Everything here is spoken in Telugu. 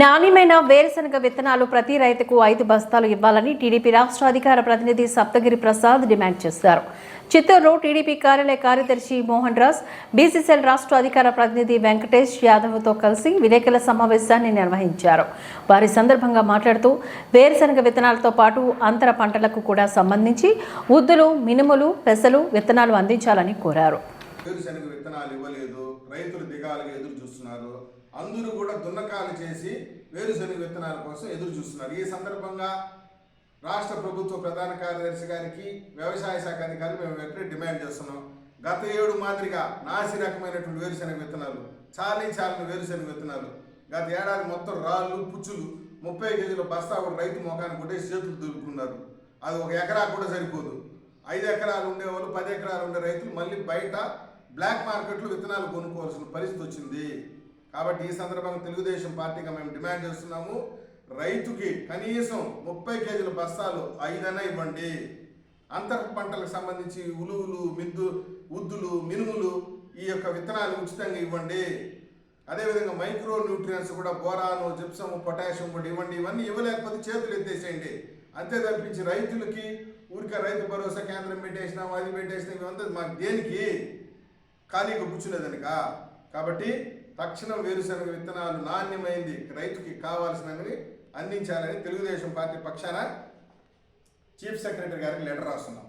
నాణ్యమైన వేరుశనగ విత్తనాలు ప్రతి రైతుకు ఐదు బస్తాలు ఇవ్వాలని టీడీపీ రాష్ట్ర అధికార ప్రతినిధి సప్తగిరి ప్రసాద్ డిమాండ్ చేశారు. చిత్తూరులో టీడీపీ కార్యాలయ కార్యదర్శి మోహన్ రాజ్ బీసీసీఎల్ రాష్ట్ర అధికార ప్రతినిధి వెంకటేష్ యాదవ్తో కలిసి విలేకరుల సమావేశాన్ని నిర్వహించారు. వారి సందర్భంగా మాట్లాడుతూ వేరుశనగ విత్తనాలతో పాటు అంతర పంటలకు కూడా సంబంధించి ఉద్దులు మినుములు పెసలు విత్తనాలు అందించాలని కోరారు. వేరుశనగ విత్తనాలు ఇవ్వలేదు రైతులు దిగాలుగా ఎదురు చూస్తున్నారు. అందరూ కూడా దున్నకాలు చేసి వేరుశనగ విత్తనాల కోసం ఎదురు చూస్తున్నారు. ఈ సందర్భంగా రాష్ట్ర ప్రభుత్వ ప్రధాన కార్యదర్శి గారికి వ్యవసాయ శాఖ అధికారులు మేము వెంటనే డిమాండ్ చేస్తున్నాం. గత ఏడు మాదిరిగా నాసి రకమైనటువంటి వేరుశనగ విత్తనాలు చాలీ చాలని వేరుశనగ విత్తనాలు గత ఏడాది మొత్తం రాళ్ళు పుచ్చులు ముప్పై కేజీల బస్తా కూడా రైతు మొఖాన్ని కొట్టేసి చేతులు దొరుకుతున్నారు అది ఒక ఎకరా కూడా సరిపోదు. ఐదు ఎకరాలు ఉండేవాళ్ళు పది ఎకరాలు ఉండే రైతులు మళ్ళీ బయట బ్లాక్ మార్కెట్లో విత్తనాలు కొనుక్కోవాల్సిన పరిస్థితి వచ్చింది. కాబట్టి ఈ సందర్భంగా తెలుగుదేశం పార్టీగా మేము డిమాండ్ చేస్తున్నాము. రైతుకి కనీసం ముప్పై కేజీల బస్తాలు ఐదైనా ఇవ్వండి. అంతర పంటలకు సంబంధించి ఉలువులు మిద్దు ఉద్దులు మినుములు ఈ యొక్క విత్తనాలు ఉచితంగా ఇవ్వండి. అదేవిధంగా మైక్రో న్యూట్రియన్స్ కూడా బోరాను జిప్సము పొటాషియం కూడా ఇవ్వండి. ఇవన్నీ ఇవ్వలేకపోతే చేతులు ఎత్తేసేయండి. అంతే తప్పించి రైతులకి ఊరికే రైతు భరోసా కేంద్రం పెట్టేసినాం అది పెట్టేసినాం ఇవంతా మాకు దేనికి? ఖాళీగా కూర్చునేదనిక? కాబట్టి తక్షణం వేరుశనగ విత్తనాలు నాణ్యమైంది రైతుకి కావాల్సినవి అందించాలని తెలుగుదేశం పార్టీ పక్షాన చీఫ్ సెక్రటరీ గారికి లెటర్ రాస్తున్నాం.